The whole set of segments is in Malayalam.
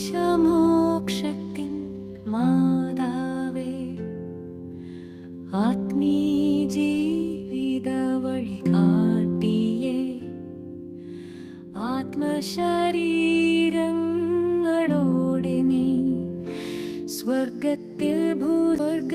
നാശമോക്ഷത്തിൻ മാതാവേ ആത്മീ ജീവിത വഴി കാട്ടിയേ ആത്മശരീരങ്ങളോടെ നീ സ്വർഗത്തിൽ ഭൂസ്വർഗ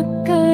மக்கள்